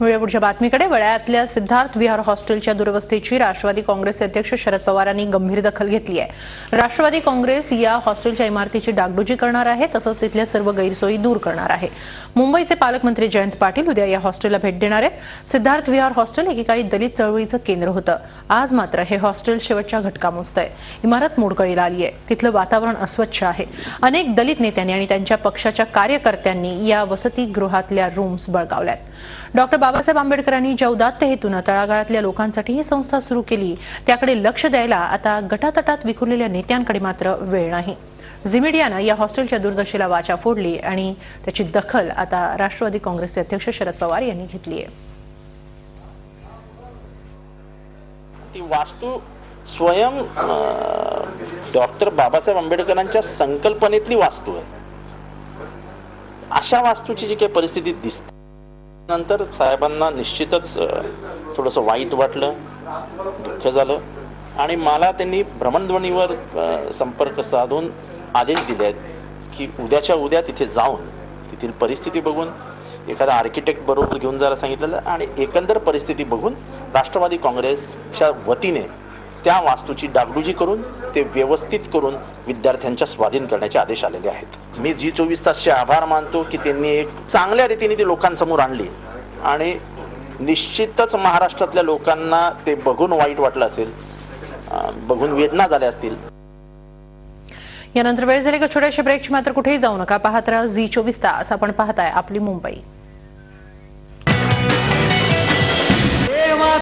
वळूया पुढच्या बातमीकडे. वळ्यातल्या सिद्धार्थ विहार हॉस्टेलच्या दुरवस्थेची राष्ट्रवादी काँग्रेसचे अध्यक्ष शरद पवारांनी गंभीर दखल घेतली आहे. राष्ट्रवादी काँग्रेस या हॉस्टेलच्या इमारतीची डागडुजी करणार आहे तसंच तिथल्या सर्व गैरसोयी दूर करणार आहे. मुंबईचे पालकमंत्री जयंत पाटील उद्या या हॉस्टेलला भेट देणार आहेत. सिद्धार्थ विहार हॉस्टेल एकेकाळी दलित चळवळीचं केंद्र होतं. आज मात्र हे हॉस्टेल शेवटच्या घटका मोजतंय. इमारत मोडकळीला आली आहे. तिथलं वातावरण अस्वच्छ आहे. अनेक दलित नेत्यांनी आणि त्यांच्या पक्षाच्या कार्यकर्त्यांनी या वसतिगृहातल्या रूम्स बळकावल्यात डॉक्टर बाबासाहेब आंबेडकरांनी ज्या उदात्त हेतून तळागाळातल्या लोकांसाठी ही संस्था सुरू केली. त्याकडे लक्ष द्यायला आता गटातटात विखुरलेल्या नेत्यांकडे मात्र वेळ नाही. झिमिडियानं या हॉस्टेलच्या दुर्दशेला वाचा फोडली आणि त्याची दखल आता राष्ट्रवादी काँग्रेसचे अध्यक्ष शरद पवार यांनी घेतली आहे ती वास्तू स्वयं डॉक्टर बाबासाहेब आंबेडकरांच्या संकल्पनेतली वास्तू आहे. अशा वास्तूची जी काही परिस्थिती दिसते नंतर साहेबांना निश्चितच थोडंसं वाईट वाटलं दुःख झालं. आणि मला त्यांनी भ्रमणध्वनीवर संपर्क साधून आदेश दिले आहेत की उद्याच्या उद्या तिथे जाऊन तेथील परिस्थिती बघून एखादा आर्किटेक्ट बरोबर घेऊन जायला सांगितलेलं आणि एकंदर परिस्थिती बघून राष्ट्रवादी काँग्रेसच्या वतीने त्या वास्तूची डागडुजी करून ते व्यवस्थित करून विद्यार्थ्यांच्या स्वाधीन करण्याचे आदेश आलेले आहेत. मी जी चोवीस तासचे आभार मानतो की त्यांनी एक चांगल्या रीतीने ती लोकांसमोर आणली. आणि निश्चितच महाराष्ट्रातल्या लोकांना ते बघून वाईट वाटलं असेल बघून वेदना झाल्या असतील. यानंतर वेळ झाली का छोट्याशा ब्रेकची मात्र कुठेही जाऊ नका. पाहत राहा झी चोवीस तास. आपण पाहताय आपली मुंबई.